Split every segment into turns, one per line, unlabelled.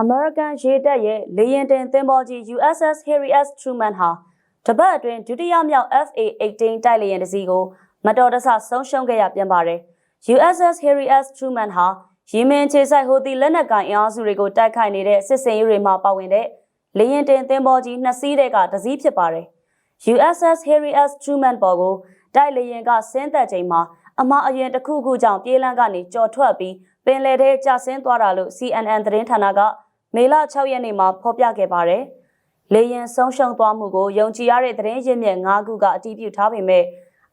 အမေရိကန်ရေတပ်ရဲ့လေယာဉ်တင်သင်္ဘောကြီး USS Harry S. Truman ဟာတပတ်အတွင်းဒုတိယမြောက် FA-18 တိုက်လေယာဉ်တစ်စီးကိုမတော်တဆဆုံးရှုံးခဲ့ရပြန်ပါတယ်။ USS Harry S. Truman ဟာယီမင်ခြေဆိုင်ဟိုတီလက်နက်ကိုင်အင်အားစုတွေကိုတိုက်ခိုက်နေတဲ့စစ်စင်ရေးတွေမှာပါဝင်တဲ့လေယာဉ်တင်သင်္ဘောကြီးနှစ်စီးတဲ့ကတစ်စီးဖြစ်ပါတယ်။ USS Harry S. Truman ပေါ်ကိုတိုက်လေယာဉ်ကဆင်းသက်ချိန်မှာအမအရင်တစ်ခုခုကြောင့်ပြေးလန်းကနေကြော်ထွက်ပြီးပင်လယ်ထဲကျဆင်းသွားတာလို့ CNN သတင်းဌာနက မေလ6ရက်နေ့မှာဖော်ပြခဲ့ပါတယ်။လေယာဉ်ဆုံးရှုံးသွားမှုကိုယုံကြည်ရတဲ့သတင်းရင်းမြစ်၅ခုကအတည်ပြုထားပေမဲ့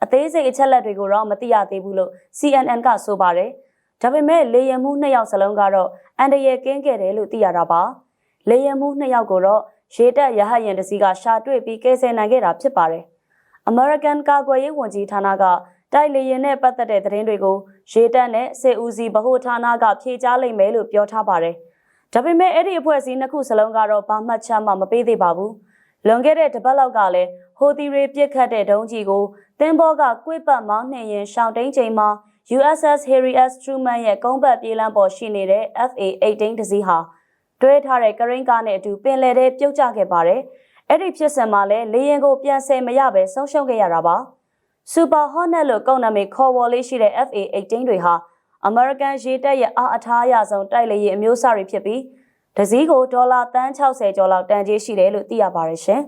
အသေးစိတ်အချက်လက်တွေကိုတော့မသိရသေးဘူးလို့ CNN ကဆိုပါတယ်။ဒါပေမဲ့လေယာဉ်မှုနှစ်ယောက်စလုံးကတော့အန်ဒရယ်ကင်းခဲ့တယ်လို့သိရတာပါ။လေယာဉ်မှုနှစ်ယောက်ကိုတော့ရေတပ်ရဟတ်ယာဉ်တစ်စီးကရှာတွေ့ပြီးကယ်ဆယ်နိုင်ခဲ့တာဖြစ်ပါတယ်။ American ကာကွယ်ရေးဝန်ကြီးဌာနကတိုက်လေယာဉ်နဲ့ပတ်သက်တဲ့သတင်းတွေကိုရေတပ်နဲ့စစ်ဦးစီးဗဟိုဌာနကဖြေကြားလိမ့်မယ်လို့ပြောထားပါတယ်။ ဒါပေမဲ့အဲ့ဒီအဖွဲ့အစည်းနှစ်ခုစလုံးကတော့ဘာမှတ်ချက်မှမပေးသေးပါဘူး။လွန်ခဲ့တဲ့တပတ်လောက်ကလည်းဟိုတီတွေပြစ်ခတ်တဲ့ဒုံးကြီးကိုတင်းဘောကကွေ့ပတ်မောင်းနှင်ရင်ရှောင်းတိန်ချိန်မှာ USS Harry S. Truman ရဲ့ကုန်းပတ်ပြေးလမ်းပေါ်ရှိနေတဲ့ FA-18 တစီးဟာတွဲထားတဲ့ကရိန်းကားနဲ့အတူပင်လယ်ထဲပြုတ်ကျခဲ့ပါတယ်။အဲ့ဒီဖြစ်စဉ်မှာလည်းလေယာဉ်ကိုပြန်ဆယ်မရပဲဆုံးရှုံးခဲ့ရတာပါ။ Super Hornet လို့ကောက်နာမည်ခေါ်ဝေါ်လေးရှိတဲ့ FA-18 တွေဟာ American ရေတပ်ရဲ့အားအထားအရဆုံးတိုက်လေယာဉ်အမျိုးအစားတွေဖြစ်ပြီးဒဇီးကိုဒေါ်လာတန်း60ကျော်လောက်တန်ကြေးရှိတယ်လို့သိရပါတယ်ရှင်